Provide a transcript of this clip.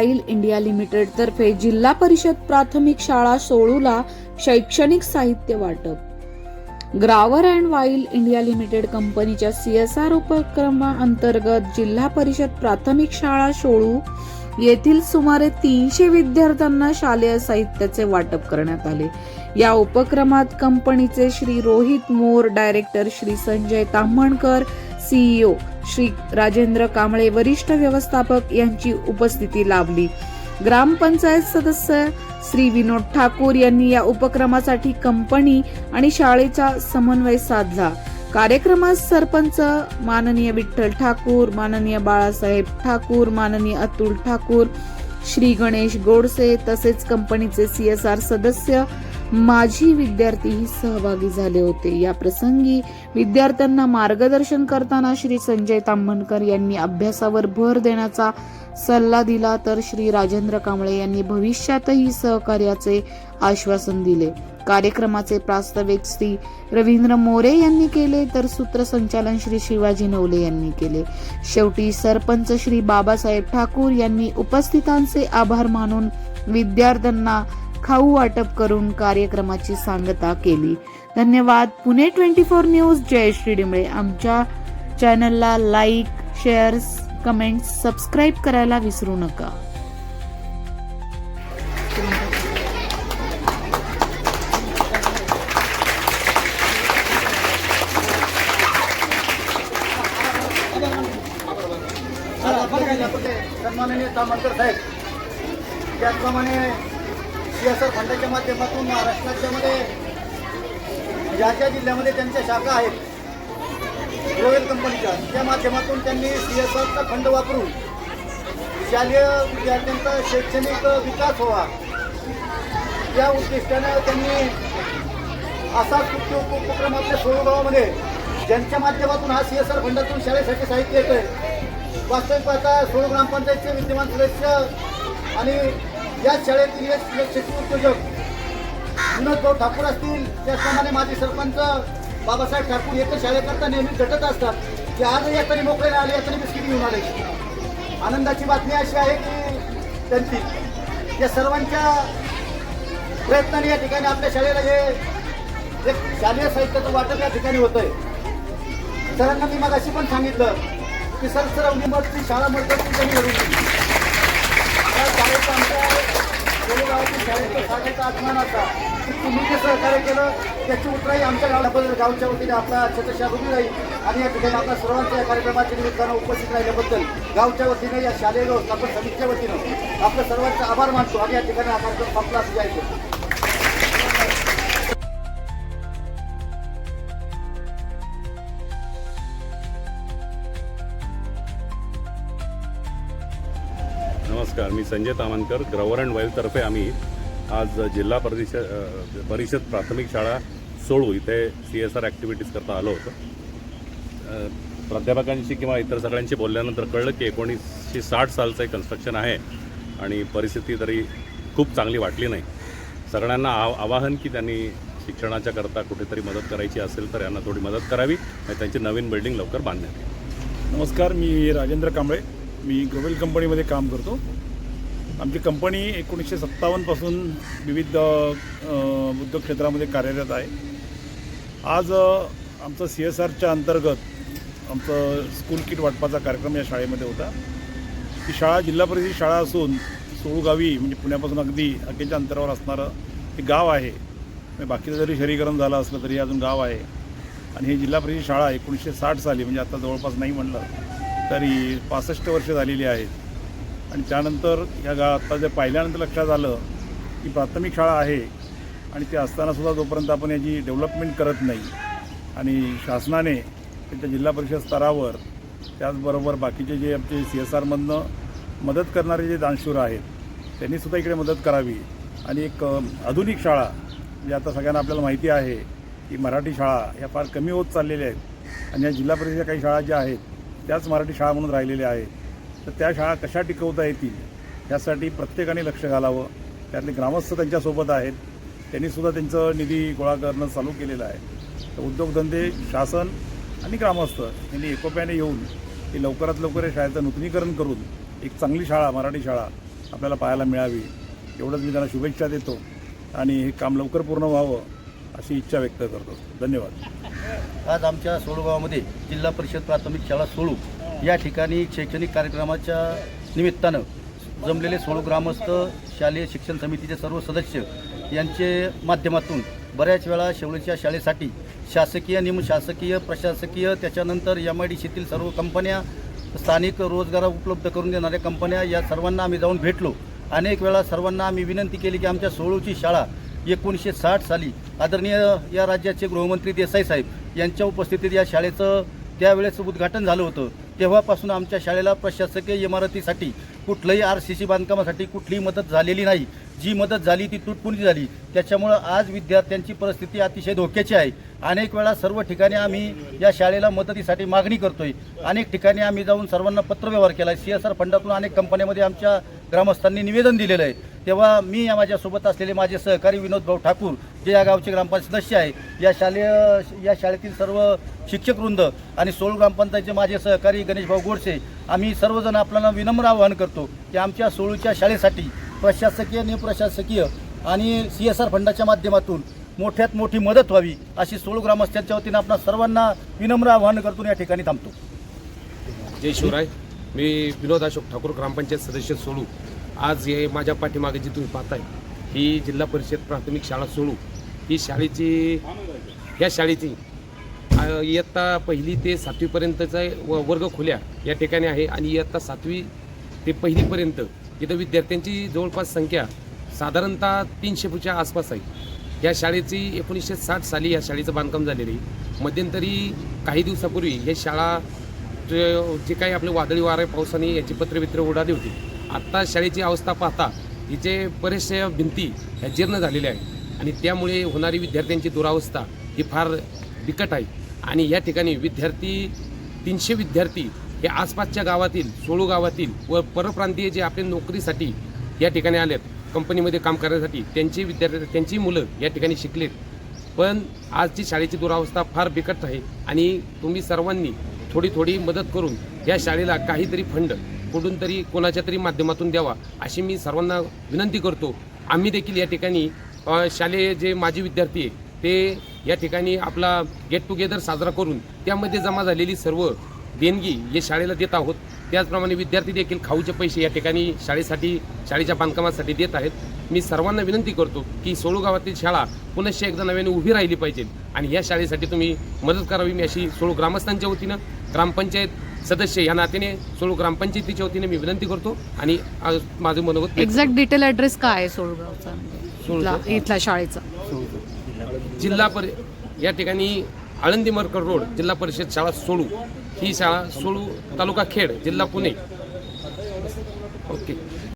While India limited तर्फे जिल्हा परिषद प्राथमिक शाळा सोळूला शैक्षणिक साहित्य वाटप. Grauer and Weil India limited कंपनीच्या सीएसआर उपक्रमाअंतर्गत जिल्हा परिषद प्राथमिक शाळा सोळू येथील सुमारे तीनशे विद्यार्थ्यांना शालेय साहित्याचे वाटप करण्यात आले. या उपक्रमात कंपनीचे श्री रोहित मोर डायरेक्टर श्री संजय ताम्हणकर सीईओ श्री राजेंद्र कांबळे वरिष्ठ व्यवस्थापक यांची उपस्थिती लाभली. ग्रामपंचायत सदस्य श्री विनोद ठाकूर यांनी या उपक्रमासाठी कंपनी आणि शाळेचा समन्वय साधला. कार्यक्रमात सरपंच माननीय विठ्ठल ठाकूर माननीय बाळासाहेब ठाकूर माननीय अतुल ठाकूर श्री गणेश गोडसे तसेच कंपनीचे सीएसआर सदस्य माजी विद्यार्थीही सहभागी झाले होते. या प्रसंगी विद्यार्थ्यांना मार्गदर्शन करताना श्री संजय तांबणकर यांनी अभ्यासावर भर देण्याचा सल्ला दिला तर श्री राजेंद्र कांबळे यांनी भविष्यातही सहकार्याचे आश्वासन दिले. कार्यक्रमाचे प्रास्ताविक श्री रवींद्र मोरे यांनी केले तर सूत्रसंचालन श्री शिवाजी नवले यांनी केले. शेवटी सरपंच श्री बाबासाहेब ठाकूर यांनी उपस्थितांचे आभार मानून विद्यार्थ्यांना खाऊ वाटप करून कार्यक्रमाची सांगता केली. धन्यवाद. Pune twenty four news. जय श्री आमच्या चॅनलला लाईक शेअर कमेंट सबस्क्राईब करायला विसरू नका. सन्माननीय साहेब. त्याचप्रमाणे सी एस आर फंडाच्या माध्यमातून महाराष्ट्र राज्यामध्ये ज्या ज्या जिल्ह्यामध्ये त्यांच्या शाखा आहेत रॉयल कंपनीच्या त्या माध्यमातून त्यांनी सी एस आरचा फंड वापरून शालेय विद्यार्थ्यांचा शैक्षणिक विकास व्हावा. या उद्दिष्टानं त्यांनी असा कृती उपक्रम आपल्या सोळू ज्यांच्या माध्यमातून हा सी एस आर फंडातून शाळेसाठी साहित्य येतोय वास्तविक पाहता सोळ ग्रामपंचायतचे विद्यमान सदस्य आणि या शाळेतील एक यशस्वी उद्योजक विनोदभाऊ ठाकूर असतील त्याचप्रमाणे माजी सरपंच बाबासाहेब ठाकूर हे तर शाळेकरता नेहमी झटत असतात. की आज या मोकळे आले यातरी बिस्किट घेऊन आले. आनंदाची बातमी अशी आहे की त्यांची या सर्वांच्या प्रयत्नाने या ठिकाणी आपल्या शाळेला हे एक शालेय साहित्याचं वाटप या ठिकाणी होतंय. सरांना मी मग अशी पण सांगितलं की सर सर अवनीमठची शाळा मदत त्यांनी घडून दिली. शाळेचा आमच्या खेडेगावातील शाळेचा शाळेचा अभिमान असा की तुम्ही जे सहकार्य केलं त्याची उतराई आमच्या गावाबद्दल गावच्या वतीने आपला छत्रशा रुजू राहील आणि या ठिकाणी आपल्या सर्वांच्या या कार्यक्रमाच्या निमित्तानं उपस्थित राहिल्याबद्दल गावच्या वतीने या शालेय व्यवस्थापन समितीच्या वतीनं आपल्या सर्वांचा आभार मानतो. आणि या ठिकाणी हा कार्यक्रम संपला. असं जायचं नमस्कार मी संजय तामणकर ग्रवर अँड वाईलतर्फे आम्ही आज जिल्हा परिषद परिषद प्राथमिक शाळा सोळू इथे सी एस आर ॲक्टिव्हिटीज करता आलो होतो. प्राध्यापकांशी किंवा इतर सगळ्यांशी बोलल्यानंतर कळलं की एकोणीसशे साठ सालचं एक कन्स्ट्रक्शन आहे आणि परिस्थिती तरी खूप चांगली वाटली नाही. सगळ्यांना आव आवाहन की त्यांनी शिक्षणाच्या करता कुठेतरी मदत करायची असेल तर यांना थोडी मदत करावी आणि त्यांची नवीन बिल्डिंग लवकर बांधण्यात येईल. नमस्कार मी राजेंद्र कांबळे. मी ग्लोबल कंपनीमध्ये काम करतो. आमची कंपनी एकोणीसशे सत्तावन्नपासून विविध उद्योग क्षेत्रामध्ये कार्यरत आहे. आज आमचं सी एस आरच्या अंतर्गत आमचं स्कूल किट वाटपाचा कार्यक्रम या शाळेमध्ये होता. ही शाळा जिल्हा परिषद शाळा असून सोळूगावी म्हणजे पुण्यापासून अगदी अखेरच्या अंतरावर असणारं हे गाव आहे. म्हणजे बाकीचं जरी शहरीकरण झालं असलं तरी हे अजून गाव आहे. आणि ही जिल्हा परिषद शाळा एकोणीसशे साठ साली म्हणजे आता जवळपास नाही म्हणलं तरी पासष्ट वर्ष झालेली आहेत. आणि त्यानंतर ह्या गा आता जे पाहिल्यानंतर लक्षात आलं की प्राथमिक शाळा आहे आणि ते असतानासुद्धा जोपर्यंत आपण याची डेव्हलपमेंट करत नाही आणि शासनाने त्याच्या जिल्हा परिषद स्तरावर त्याचबरोबर बाकीचे जे आमचे सी एस आरमधनं मदत करणारे जे दानशूर आहेत त्यांनीसुद्धा इकडे मदत करावी. आणि एक आधुनिक शाळा जी आता सगळ्यांना आपल्याला माहिती आहे की मराठी शाळा ह्या फार कमी होत चाललेल्या आहेत. आणि या जिल्हा परिषदेच्या काही शाळा ज्या आहेत त्याच मराठी शाळा म्हणून राहिलेल्या आहेत. तर त्या शाळा कशा टिकवता येतील यासाठी प्रत्येकाने लक्ष घालावं. त्यातले ग्रामस्थ त्यांच्यासोबत आहेत. त्यांनीसुद्धा त्यांचं निधी गोळा करणं चालू केलेलं आहे. तर उद्योगधंदे शासन आणि ग्रामस्थ यांनी एकोप्याने येऊन हे लवकरात लवकर या शाळेचं नूतनीकरण करून एक चांगली शाळा मराठी शाळा आपल्याला पाहायला मिळावी. एवढंच मी त्यांना शुभेच्छा देतो आणि हे काम लवकर पूर्ण व्हावं अशी इच्छा व्यक्त करतो. धन्यवाद. आज आमच्या सोळगावामध्ये जिल्हा परिषद प्राथमिक शाळा सोळू या ठिकाणी शैक्षणिक कार्यक्रमाच्या निमित्तानं जमलेले सोळू ग्रामस्थ शालेय शिक्षण समितीचे सर्व सदस्य यांचे माध्यमातून बऱ्याच वेळा शेवळीच्या शाळेसाठी शासकीय निमशासकीय प्रशासकीय त्याच्यानंतर एम आय डी सीतील सर्व कंपन्या स्थानिक रोजगार उपलब्ध करून देणाऱ्या कंपन्या या सर्वांना आम्ही जाऊन भेटलो. अनेक वेळा सर्वांना आम्ही विनंती केली की आमच्या सोळूची शाळा एकोणीसशे साठ साली आदरणीय या राज्याचे गृहमंत्री देसाई साहेब यांच्या उपस्थितीत या शाळेचं त्यावेळेस उद्घाटन झालं होतं. तेव्हापासून आमच्या शाळेला प्रशासकीय इमारतीसाठी कुठलंही आर सी सी बांधकामासाठी कुठलीही मदत झालेली नाही. जी मदत झाली ती तुटपुंजी झाली. त्याच्यामुळं आज विद्यार्थ्यांची परिस्थिती अतिशय धोक्याची आहे. अनेक वेळा सर्व ठिकाणी आम्ही या शाळेला मदतीसाठी मागणी करतोय. अनेक ठिकाणी आम्ही जाऊन सर्वांना पत्रव्यवहार केला आहे सी एस आर फंडातून अनेक कंपन्यामध्ये आमच्या ग्रामस्थांनी निवेदन दिलेलं आहे. तेव्हा मी या माझ्यासोबत असलेले माझे सहकारी विनोद भाऊ ठाकूर जे या गावचे ग्रामपंचायत सदस्य आहे या शालेय या शाळेतील सर्व शिक्षकवृंद आणि सोळ ग्रामपंचायतचे माझे सहकारी गणेश भाऊ गोडसे आम्ही सर्वजण आपल्याला विनम्र आवाहन करतो की आमच्या सोळूच्या शाळेसाठी प्रशासकीय निप्रशासकीय आणि सी एस आर फंडाच्या माध्यमातून मोठ्यात मोठी मदत व्हावी अशी सोळू ग्रामस्थांच्या वतीनं आपण सर्वांना विनम्र आवाहन करतो या ठिकाणी थांबतो. जय शिवराय. मी विनोद अशोक ठाकूर ग्रामपंचायत सदस्य सोडू आज हे माझ्या पाठीमागे जी तुम्ही पाहताय ही जिल्हा परिषद प्राथमिक शाळा सोडू ही शाळेची या शाळेची इयत्ता पहिली ते सातवीपर्यंतचा व वर्ग खोल्या या ठिकाणी आहे आणि इयत्ता सातवी ते पहिलीपर्यंत इथं विद्यार्थ्यांची जवळपास संख्या साधारणतः तीनशे आसपास आहे. या शाळेची एकोणीसशे साठ साली या शाळेचं बांधकाम झालेलं आहे. मध्यंतरी काही दिवसापूर्वी हे शाळा जे जे काही आपले वादळी वारे पावसाने याची पत्रवित्र उडाली होती. आत्ता शाळेची अवस्था पाहता हिचे बरेचशा भिंती ह्या जीर्ण झालेल्या आहेत. आणि त्यामुळे होणारी विद्यार्थ्यांची दुरावस्था ही फार बिकट आहे. आणि या ठिकाणी विद्यार्थी तीनशे विद्यार्थी हे आसपासच्या गावातील सोळू गावातील व परप्रांतीय जे आपले नोकरीसाठी या ठिकाणी आलेत कंपनीमध्ये काम करण्यासाठी त्यांची विद्यार्थी त्यांची मुलं या ठिकाणी शिकलेत. पण आजची शाळेची दुरावस्था फार बिकट आहे आणि तुम्ही सर्वांनी थोडी थोडी मदत करून या शाळेला काहीतरी फंड कुठून तरी कोणाच्या तरी माध्यमातून द्यावा अशी मी सर्वांना विनंती करतो. आम्ही देखील या ठिकाणी शालेय जे माजी विद्यार्थी आहे ते या ठिकाणी आपला गेट टुगेदर साजरा करून त्यामध्ये जमा झालेली सर्व देणगी हे शाळेला देत आहोत त्याचप्रमाणे विद्यार्थी देखील खाऊचे पैसे या ठिकाणी शाळेसाठी शाळेच्या बांधकामासाठी देत आहेत. मी सर्वांना विनंती करतो की सोळू गावातील शाळा पुनश्च एकदा नव्याने उभी राहिली पाहिजे आणि या शाळेसाठी तुम्ही मदत करावी मी अशी सोळू ग्रामस्थांच्या वतीनं ग्रामपंचायत सदस्य या नात्याने सोळू ग्रामपंचायतीच्या वतीने मी विनंती करतो आणि आज माझं मनोगत एक्झॅक्ट डिटेल ॲड्रेस काय आहे सोळगावचा इथला इथला शाळेचा. जिल्हा पर या ठिकाणी आळंदी मरकर रोड जिल्हा परिषद शाळा सोळू. ही शाळा सोळू तालुका खेड जिल्हा पुणे.